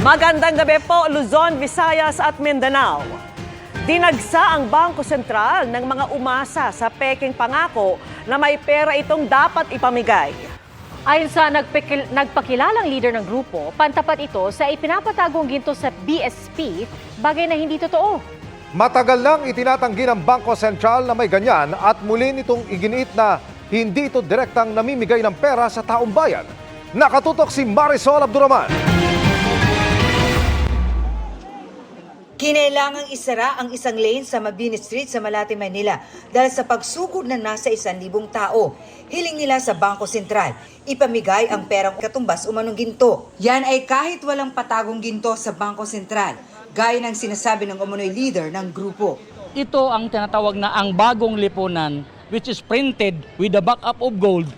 Magandang gabi po, Luzon, Visayas at Mindanao. Dinagsa ang Bangko Sentral ng mga umasa sa peking pangako na may pera itong dapat ipamigay. Ayon sa nagpikil- nagpakilalang leader ng grupo, pantapat ito sa ipinapatagong ginto sa BSP, bagay na hindi totoo. Matagal nang itinatanggi ng Bangko Sentral na may ganyan at muli nitong iginiit na hindi ito direktang namimigay ng pera sa taong bayan. Nakatutok si Marisol Abduraman. Kinailangang isara ang isang lane sa Mabini Street sa Malate, Manila dahil sa pagsugod na nasa isan libong tao. Hiling nila sa Bangko Sentral, ipamigay ang perang katumbas umanong ginto. Yan ay kahit walang patagong ginto sa Bangko Sentral, gaya ng sinasabi ng umunoy leader ng grupo. Ito ang tinatawag na ang bagong lipunan which is printed with the backup of gold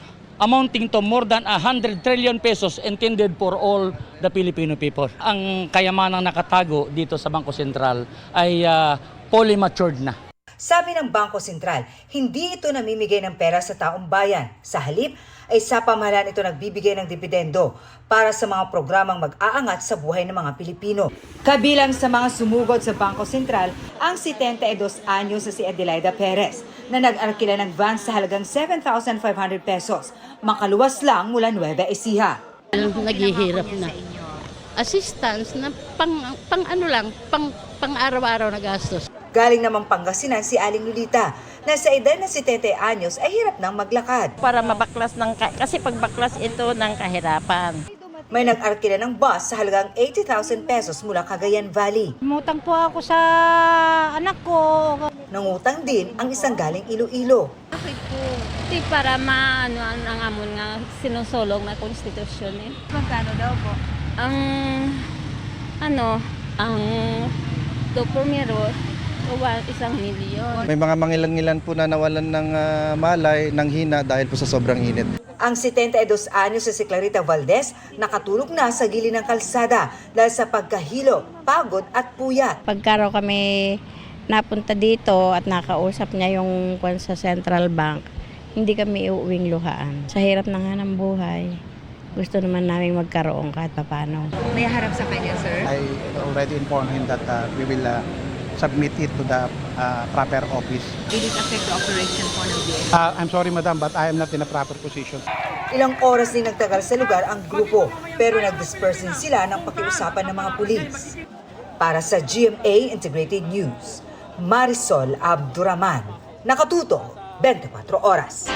amounting to more than 100 trillion pesos intended for all the Filipino people. Ang kayamanang nakatago dito sa Bangko Sentral ay uh, fully matured na. Sabi ng Bangko Sentral, hindi ito namimigay ng pera sa taong bayan. Sa halip, ay sa pamahalaan ito nagbibigay ng dipidendo para sa mga programang mag-aangat sa buhay ng mga Pilipino. Kabilang sa mga sumugod sa Bangko Sentral, ang 72 anyos na si Adelaida Perez na nag-arkila ng van sa halagang 7,500 pesos, makaluwas lang mula Nueva Ecija. naghihirap na. Assistance na pang, pang ano lang, pang, pang araw-araw na gastos. Galing namang Pangasinan si Aling Lolita na sa edad na 70 anyos ay hirap nang maglakad. para mabaklas ng ka- kasi pagbaklas ito ng kahirapan. May nag-arkila ng bus sa halagang 80,000 pesos mula Cagayan Valley. Umutang po ako sa anak ko. Nangutang din ang isang galing Iloilo. Bakit po? Di para maano ang ang amon nga sinusulong na konstitusyon eh. Magkano daw po? Ang ano, ang do primero, uwan, isang milyon. May mga mangilan-ngilan po na nawalan ng ah, malay, ng hina dahil po sa sobrang init. Ang 72 anyos sa si Clarita Valdez nakatulog na sa gilid ng kalsada dahil sa pagkahilo, pagod at puyat. Pagka raw kami napunta dito at nakausap niya yung kwan sa Central Bank, hindi kami uuwing luhaan. Sa hirap na nga ng buhay, gusto naman namin magkaroon kahit papano. May harap sa kanya, sir? I already informed him that ah, we will ah, submit it to the ah, proper office. Did it affect the operation po ng BSP? Ah, I'm sorry madam but I am not in a proper position. Ilang oras din nagtagal sa lugar ang grupo pero nag-disperse din sila ng pakiusapan ng mga pulis. Para sa GMA Integrated News, Marisol Abduraman. Nakatuto, 24 oras.